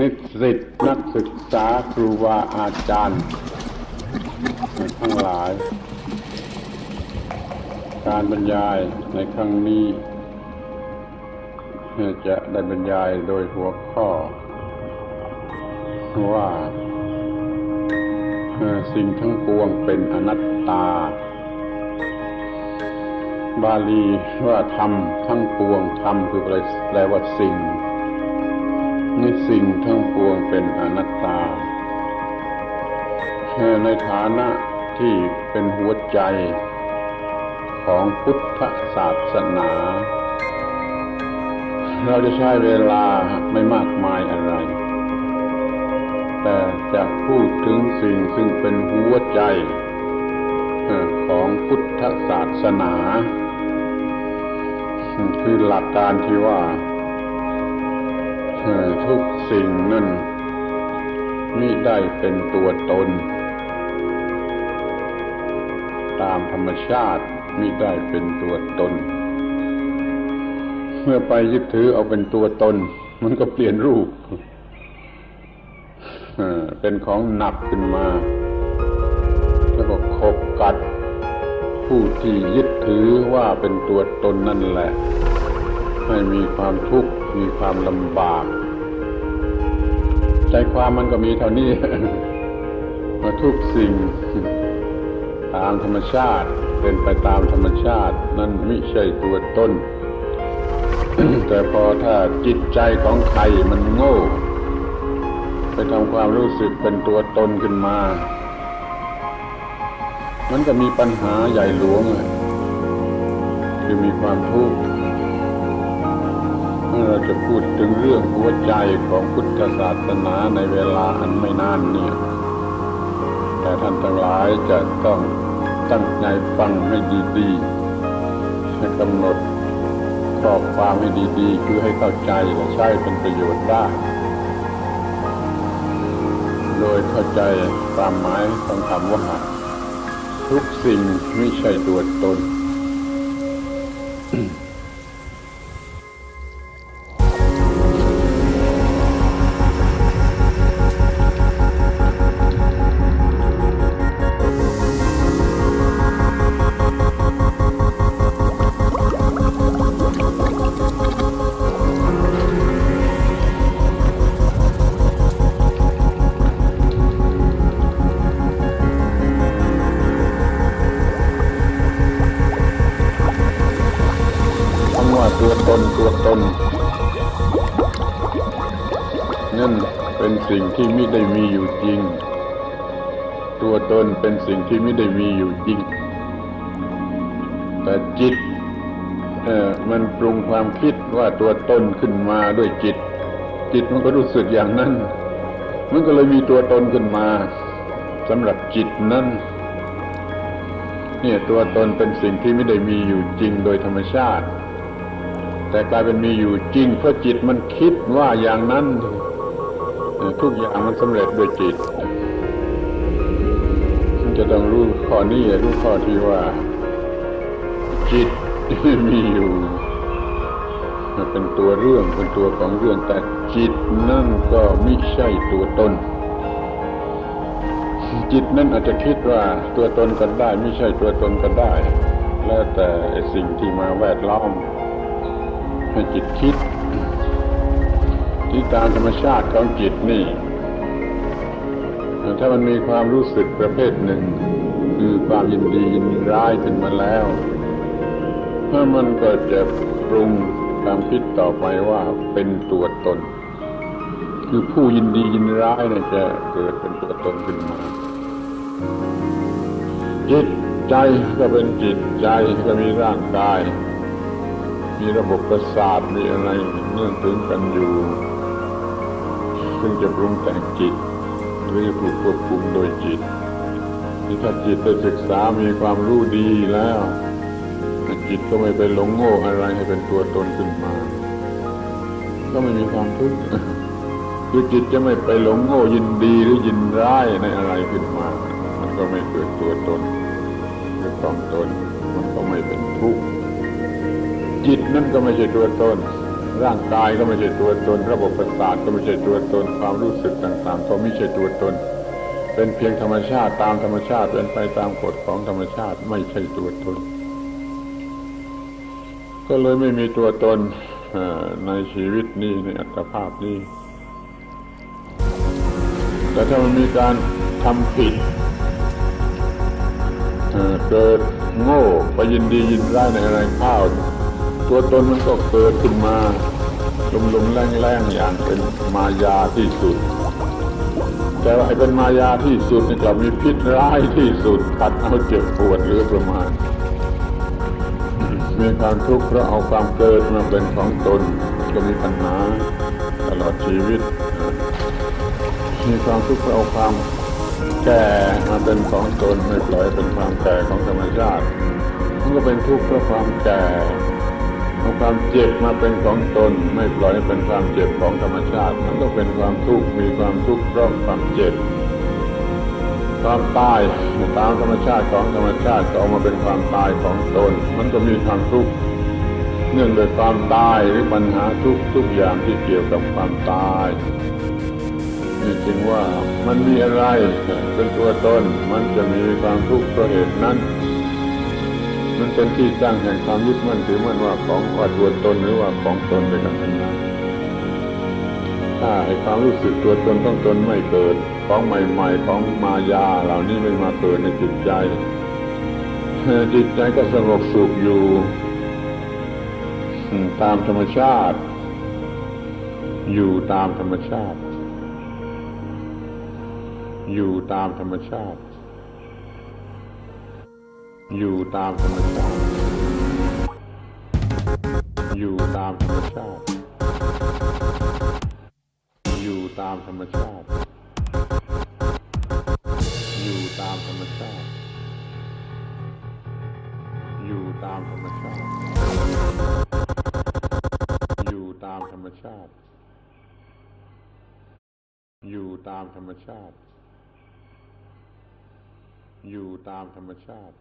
นิสิตนักศึกษาครูบาอาจารย์ทั้งหลาย การบรรยายในครั้งนี้จะได้บรรยายโดยหัวข้อ ว่าสิ่งทั้งปวงเป็นอนัตตา บาลีว่าธรรมทั้งปวงธรรมคือแปลว่าสิ่ง ในสิ่งทั้งปวงเป็นอนัตตาเอ่ในฐานะที่เป็นหัวใจของพุทธศาสนา เราจะใช้เวลาไม่มากมายอะไร แต่จะพูดถึงสิ่งซึ่งเป็นหัวใจของพุทธศาสนา คือหลักการที่ว่า ทุกสิ่งนั้นมิได้เป็นตัวตน ตามธรรมชาติมิได้เป็นตัวตน เมื่อไปยึดถือเอาเป็นตัวตน มันก็เปลี่ยนรูปเป็นของหนักขึ้นมา แล้วก็ขบกัด ผู้ที่ยึดถือว่าเป็นตัวตนนั่นแหละ ให้มีความทุกข์ มีความลำบาก ใจความมันก็มีเท่านี้ว่าทุกสิ่ง ตามธรรมชาติเป็นไปตามธรรมชาติ นั่นไม่ใช่ตัวตนแต่พอถ้าจิตใจของใครมันโง่ ไปทำความรู้สึกเป็นตัวตนขึ้นมา มันก็มีปัญหาใหญ่หลวงอะคือมีความทุกข์ เมื่อเราจะพูดถึงเรื่องหัวใจของพุทธศาสนาในเวลาอันไม่นานเนี่ยแต่ท่านทั้งหลายจะต้องตั้งใจฟังให้ดีๆให้กำหนดข้อความให้ดีๆ คือให้เข้าใจและใช้เป็นประโยชน์ได้ โดยเข้าใจความหมายของคำว่า ทุกสิ่งไม่ใช่ตัวตน ตัวตนตัวตนนั่นเป็นสิ่งที่ไม่ได้มีอยู่จริง ตัวตนเป็นสิ่งที่ไม่ได้มีอยู่จริง แต่จิตเอ่อมันปรุงความคิดว่าตัวตนขึ้นมาด้วยจิต จิตมันก็รู้สึกอย่างนั้น มันก็เลยมีตัวตนขึ้นมาสำหรับจิตนั้นเนี่ยตัวตนเป็นสิ่งที่ไม่ได้มีอยู่จริงโดยธรรมชาติ แต่กลายเป็นมีอยู่จริง เพราะจิตมันคิดว่าอย่างนั้น ทุกอย่างมันสำเร็จด้วยจิตมันจะต้องรู้ข้อนี้รู้ข้อที่ว่า จิตมีอยู่มันเป็นตัวเรื่องเป็นตัวของเรื่องแต่จิตนั่นก็ไม่ใช่ตัวตน จิตนั่นอาจจะคิดว่าตัวตนก็ได้ ไม่ใช่ตัวตนก็ได้ แล้วแต่สิ่งที่มาแวดล้อม ให้จิตคิด ที่ตามธรรมชาติของจิตนี่ถ้ามันมีความรู้สึกประเภทหนึ่ง คือความยินดียินร้ายขึ้นมาแล้วถ้ามันก็จะปรุงความคิดต่อไปว่าเป็นตัวตน คือผู้ยินดียินร้ายนี่จะเกิดเป็นตัวตนขึ้นมาจิตใจก็เป็นจิตใจก็มีร่างกาย มีระบบประสาทมีอะไรเนื่องถึงกันอยู่ ซึ่งจะปรุงแต่งจิต หรือถูกควบคุมโดยจิตที่ถ้าจิตได้ศึกษามีความรู้ดีแล้วจิตก็ไม่ไปหลงโง่อะไรให้เป็นตัวตนขึ้นมา ก็ไม่มีความทุกข์คือจิตจะไม่ไปหลงโง่ยินดีหรือยินร้ายในอะไรขึ้นมา มันก็ไม่เกิดตัวตนหรือความตนมันก็ไม่เป็นทุกข์ จิตนั่นก็ไม่ใช่ตัวตน ร่างกายก็ไม่ใช่ตัวตน ระบบประสาทก็ไม่ใช่ตัวตน ความรู้สึกต่างๆ ก็ไม่ใช่ตัวตน เป็นเพียงธรรมชาติตามธรรมชาติเป็นไปตามกฎของธรรมชาติไม่ใช่ตัวตน ก็เลยไม่มีตัวตนในชีวิตนี้ในอัตภาพนี้ แต่ถ้ามันมีการทำผิดเกิดโง่ไปยินดียินร้ายในอะไรข้าว ตัวตนมันก็เกิดขึ้นมาลุมๆแรงๆอย่างเป็นมายาที่สุด แต่ว่าไอ้เป็นมายาที่สุดนี่กลับมีพิษร้ายที่สุดขัดเอาเจ็บปวดหรือประมาณ มีความทุกข์เพราะเอาความเกิดมาเป็นของตนก็มีปัญหาตลอดชีวิต มีความทุกข์เพราะเอาความแก่มาเป็นของตนไม่ปล่อยเป็นความแก่ของธรรมชาติมันก็เป็นทุกข์เพราะความแก่ เอาความเจ็บมาเป็นของตน ไม่ปล่อยให้เป็นความเจ็บของธรรมชาติ มันก็เป็นความทุกข์มีความทุกข์เพราะความเจ็บความตายตามธรรมชาติของธรรมชาติก็ออกมาเป็นความตายของตน มันก็มีความทุกข์เนื่องโดยความตายหรือปัญหาทุกทุกอย่างที่เกี่ยวกับความตายนี่จึงว่ามันมีอะไรเป็นตัวตนมันจะมีความทุกข์เพราะเหตุนั้น เป็นที่ตั้งแห่งความยึดมั่นถือมั่นว่าของว่าตัวตนหรือว่าของตนไปกันทั้งนั้นถ้าไอ้ความรู้สึกตัวตนต้องตนไม่เกิด ของใหม่ ๆ ของมายาเหล่านี้ไม่มาเกิดในจิตใจ จิตใจก็สงบสุขอยู่ตามธรรมชาติ อยู่ตามธรรมชาติ อยู่ตามธรรมชาติ อยู่ตามธรรมชาติ อยู่ตามธรรมชาติ อยู่ตามธรรมชาติ อยู่ตามธรรมชาติ อยู่ตามธรรมชาติ อยู่ตามธรรมชาติ อยู่ตามธรรมชาติ อยู่ตามธรรมชาติ